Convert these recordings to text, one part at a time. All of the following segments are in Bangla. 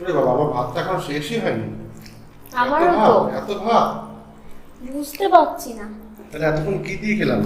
বাবা আমার ভাতটা এখন শেষই হয়নি। আমারও এত তো। এত ভাত। বুঝতে পারছি না। তাহলে এতক্ষণ কি দিয়ে খেলাম?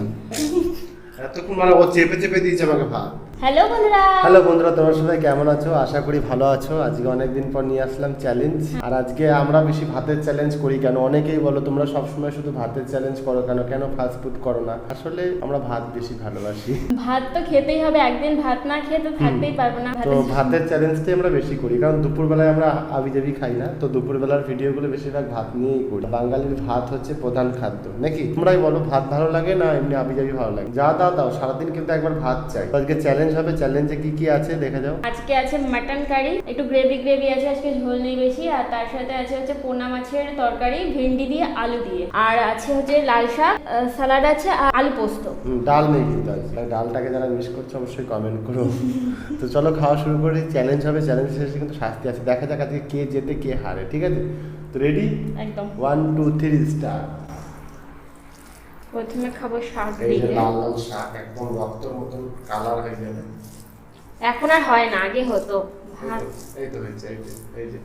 এতক্ষণ মানে ও চেপে চেপে দিয়েছে আমাকে ভাত। হ্যালো বন্ধুরা। হ্যালো বন্ধুরা তোমরা সবাই কেমন আছো? আশা করি ভালো আছো। আজকে অনেকদিন পর নিয়ে আসলাম চ্যালেঞ্জ আর আজকে আমরা বেশি ভাতের চ্যালেঞ্জ করি কেন? অনেকেই বলো তোমরা সবসময় শুধু ভাতের চ্যালেঞ্জ করো কেন? কেন ফাস্ট ফুড করো না? আসলে আমরা ভাত বেশি ভালোবাসি। ভাত তো খেতেই হবে একদিন ভাত না খেয়ে তো থাকতেই পারব না। তো ভাতের- চ্যালেঞ্জটাই আমরা বেশি করি কারণ দুপুরবেলায় আমরা আবি আবিজাবি খাই না। তো দুপুরবেলার ভিডিওগুলো বেশিরভাগ ভাত নিয়েই করি। বাঙালির ভাত হচ্ছে প্রধান খাদ্য নাকি? তোমরাই বলো ভাত ভালো লাগে না এমনি আবিজাবি ভালো লাগে? যা দাও দাও সারাদিন কিন্তু একবার ভাত চাই। আজকে চ্যালেঞ্জ হবে চ্যালেঞ্জে কি কি আছে দেখা যাও। আজকে আছে মাটন কারি একটু গ্রেভি গ্রেভি আছে আজকে ঝোল নেই বেশি আর তার সাথে আছে হচ্ছে পোনা মাছের তরকারি ভেন্ডি দিয়ে আলু দিয়ে। আর আছে হচ্ছে লাল শাক স্যালাড আছে আর আলু পোস্ত। ডাল নেই কিন্তু ডালটাকে যারা মিস করছে অবশ্যই কমেন্ট করো। তো চলো খাওয়া শুরু করি চ্যালেঞ্জ হবে চ্যালেঞ্জ শেষে কিন্তু শাস্তি আছে। দেখা যাক আজকে কে জেতে কে হারে ঠিক আছে? তো রেডি একদম। ওয়ান টু থ্রি স্টার প্রথমে খাব শাক এই যে লাল লাল শাক একদম রক্তের মতন কালার হয়ে যাবে। এখন আর হয় না আগে হতো। ভাত এই তো হয়েছে এই যে।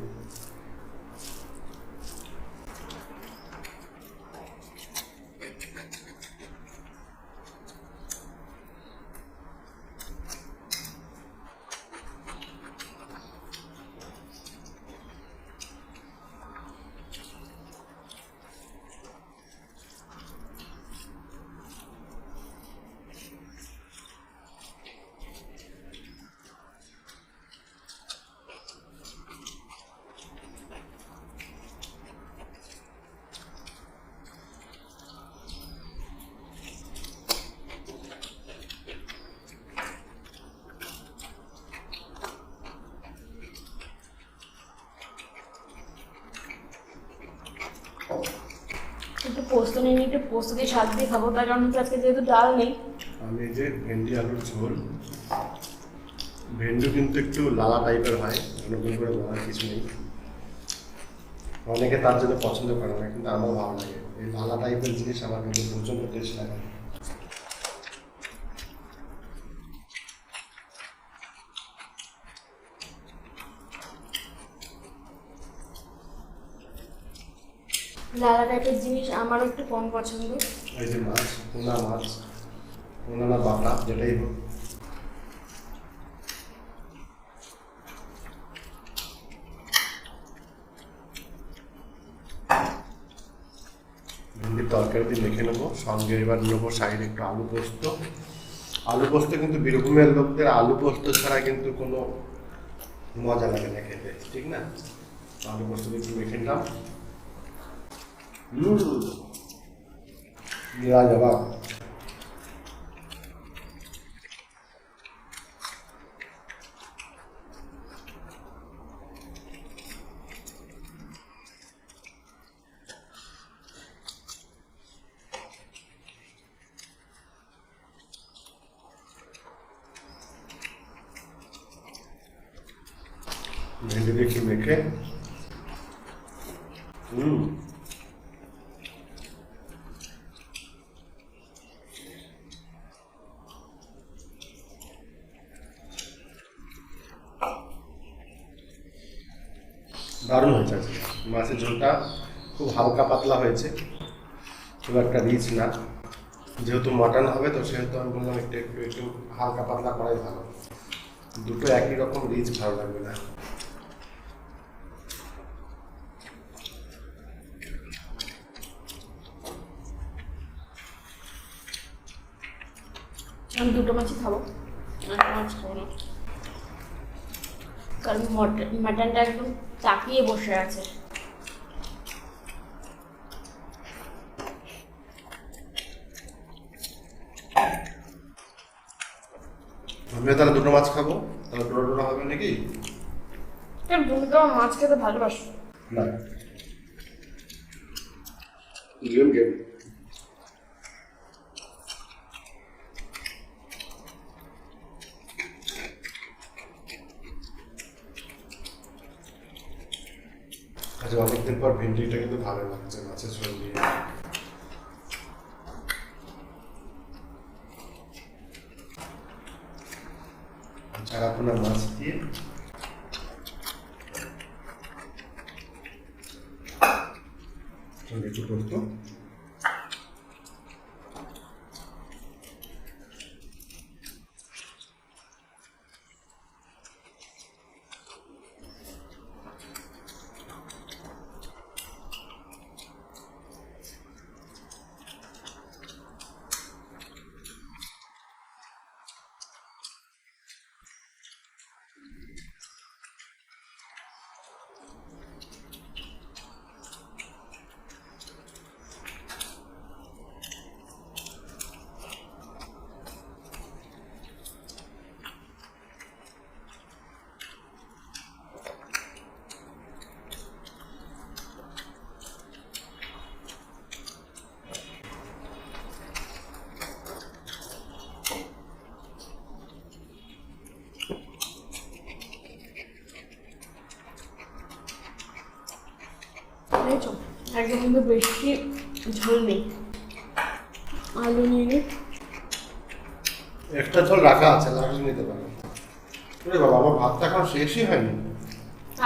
একটু পোস্ত নিয়ে নিই, একটু পোস্ত দিয়ে শাক দিয়ে খাব তার কারণ হচ্ছে আজকে যেহেতু ডাল নেই। আমি এই যে ভেন্ডি আলুর ঝোল ভেন্ডি কিন্তু একটু লালা টাইপের হয় নতুন করে বলার কিছু নেই। অনেকে তার জন্য পছন্দ করে না কিন্তু আমার ভালো লাগে। এই লালা টাইপের জিনিস আমার কিন্তু প্রচণ্ড টেস্ট লাগে। লালা টাইপের জিনিস আমারও একটু কম পছন্দ। এই যে মাছ, পোনা মাছ, পোনা না বাটা, যেটাই হোক। তরকারি দিয়ে মেখে নেব। সঙ্গে এবার নেব সাইডে একটু আলু পোস্ত। আলু পোস্ত কিন্তু বীরভূমের লোকদের আলু পোস্ত ছাড়া কিন্তু কোনো মজা লাগে না খেতে, ঠিক না? আলু পোস্ত একটু মেখে নিলাম। হুম লাজবাব ভেন্ডি দেখি মেখে হুম দারুণ হয়েছে আজকে। মাছের ঝোলটা খুব হালকা পাতলা হয়েছে। খুব একটা রিচ না। যেহেতু মাটন হবে, তো সেহেতু আমি বললাম একটু একটু একটু হালকা পাতলা করাই ভালো। দুটো একই রকম রিচ ভালো লাগবে না। আমি দুটো মাছই খাব। একটা মাছ খাব না। কারণ মটন মাটনটা একদম তাকিয়ে বসে আছে। আমিও তাহলে দুটো মাছ খাব? তাহলে ডোরা ডোরা হবে নাকি? তুমি তো মাছ খেতে ভালোবাসো। না। গেম গেম আজকে অনেকদিন পর ভেন্ডিটা কিন্তু ভালো লাগছে মাছের ঝোল দিয়ে আপনার মাছ দিয়ে একটু করতো একদম কিন্তু বেশি ঝোল নেই। আলু নিয়ে নিই একটা ঝোল রাখা আছে লাগলে নিতে পারো। ওরে বাবা আমার ভাতটা এখন শেষই হয়নি।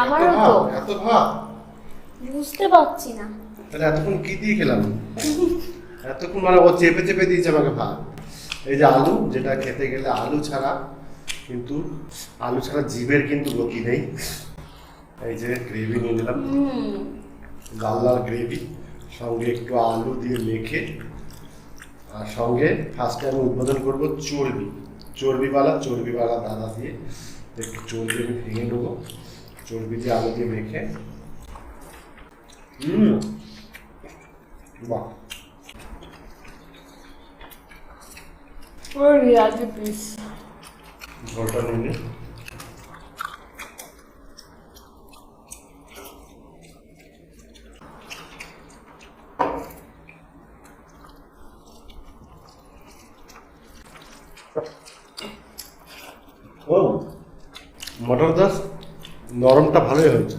আমারও তো। এত ভাত। বুঝতে পারছি না। তাহলে এতক্ষণ কি দিয়ে খেলাম? এতক্ষণ মানে ও চেপে চেপে দিয়েছে আমাকে ভাত। এই যে আলু যেটা খেতে গেলে আলু ছাড়া কিন্তু আলু ছাড়া জীবের কিন্তু গতি নেই। এই যে গ্রেভি নিয়ে নিলাম। লাল লাল গ্রেভি সঙ্গে একটু আলু দিয়ে মেখে আর সঙ্গে ফার্স্টে আমি উদ্বোধন করব চর্বি। চর্বিওয়ালা চর্বিওয়ালা দাদা দিয়ে একটু চর্বি আমি ভেঙে নেব। চর্বি দিয়ে আলু দিয়ে মেখে। হুম বাহ। পুরো রিয়াজি পিস ঝোলটা নিয়ে নিই। ও মটর দাস নরমটা ভালোই হয়েছে।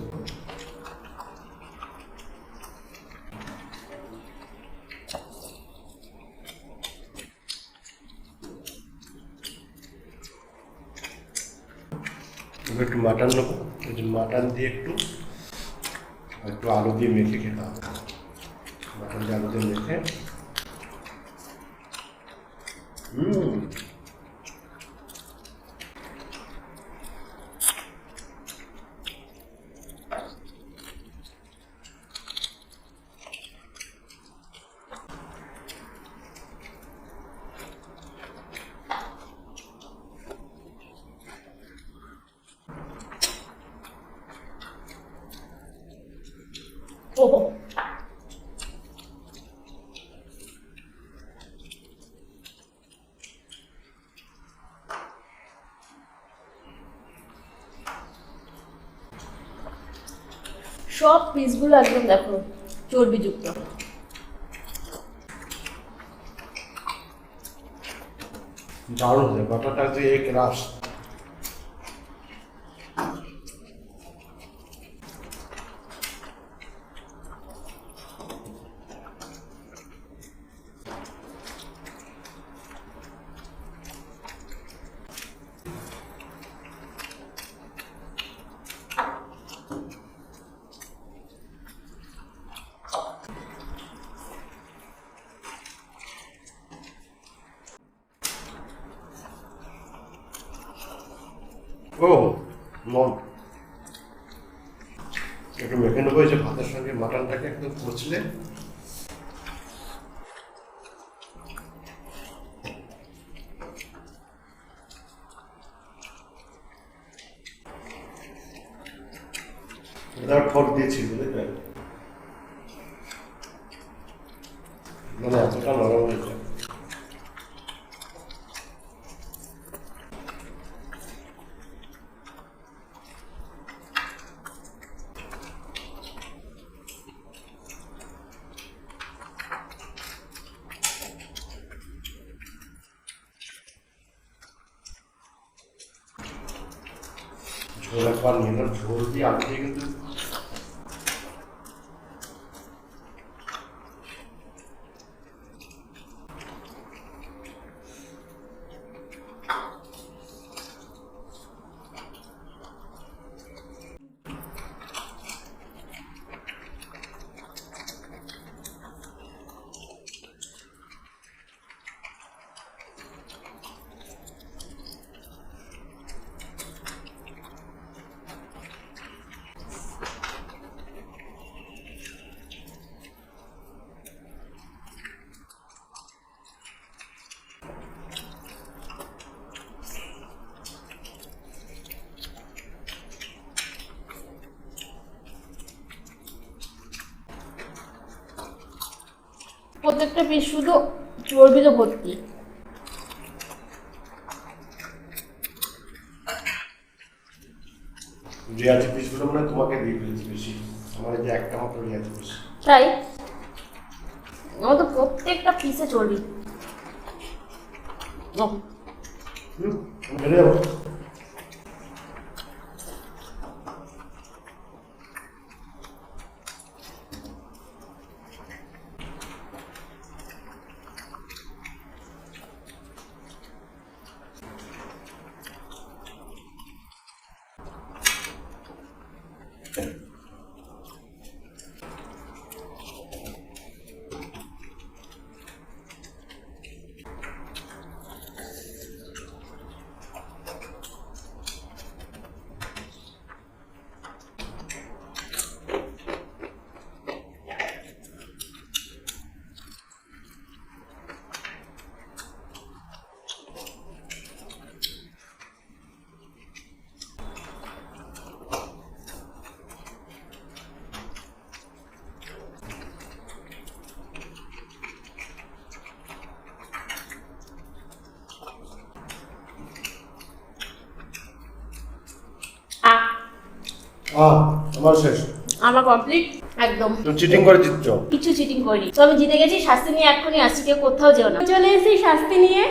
একটু মাটন নেব। যে মাটন দিয়ে একটু একটু আলু দিয়ে মেখে খেতে হবে। মাটন দিয়ে আলু দিয়ে মেখে হুম ওহো সব পিসগুলো একদম দেখো চর্বিযুক্ত। দারুণ বাটাটা যে এক রাস ও মন একটু মেখে নেব যে ভাতের সঙ্গে মাটনটাকে একটু কুচলে এটা ঠোঁট দিয়েছি, বুঝলে? মানে এতটা নরম হয়েছে ঝোল একবার নিলাম ঝোল দিয়ে আলু দিয়ে কিন্তু প্রত্যেকটা পিস শুধু চর্বিতে ভর্তি। রিয়াজি পিসগুলো মানে তোমাকে দিয়ে ফেলেছি বেশি। আমার যে একটা মাত্র রিয়াজি পিস। তাই? আমার তো প্রত্যেকটা পিসে চর্বি। হুম বেড়ে যাব আহ, আহ আমার শেষ। আমার কমপ্লিট একদম। তুমি চিটিং করে জিতছো। কিছু চিটিং করিনি। তো আমি জিতে গেছি শাস্তি নিয়ে এখনই আসছি কেউ কোথাও যেও না। চলে এসেছি শাস্তি নিয়ে।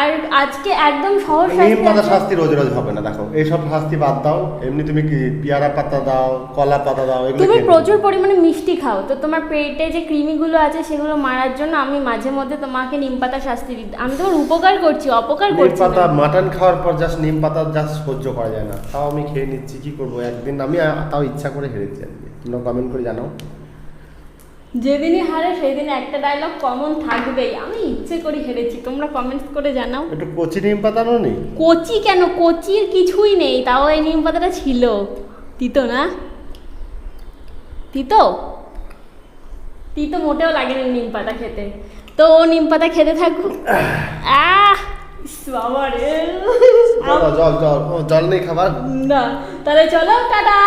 আর আজকে একদম সহজ নিম শাস্তি রোজ রোজ হবে না দেখো। এইসব শাস্তি বাদ দাও এমনি তুমি কি পেয়ারা পাতা দাও কলা পাতা দাও এগুলো তুমি প্রচুর পরিমাণে মিষ্টি খাও তো তোমার পেটে যে কৃমিগুলো আছে সেগুলো মারার জন্য আমি মাঝে মধ্যে তোমাকে নিম পাতা শাস্তি দিই। আমি তোমার উপকার করছি অপকার নিম করছি পাতা মাটন খাওয়ার পর জাস্ট নিম পাতা জাস্ট সহ্য করা যায় না। তাও আমি খেয়ে নিচ্ছি কি করব? একদিন আমি তাও ইচ্ছা করে হেরেছি তোমরা কমেন্ট করে জানাও। যেদিনই হারে সেই দিন একটা ডায়লগ কমন থাকবেই। আমি ইচ্ছে করে হেরেছি তোমরা কমেন্টস করে জানাও। একটু কচি নিম পাতা নি কচি কেন? কচির কিছুই নেই তাও এই নিম পাতাটা ছিল। তিতো না? তিতো? তিতো মোটেও লাগে না নিম পাতা খেতে। তো ও নিম পাতা খেতে থাকুক। আহ বাবা রে জল জল জল নেই খাবার? না তাহলে চলো টাটা।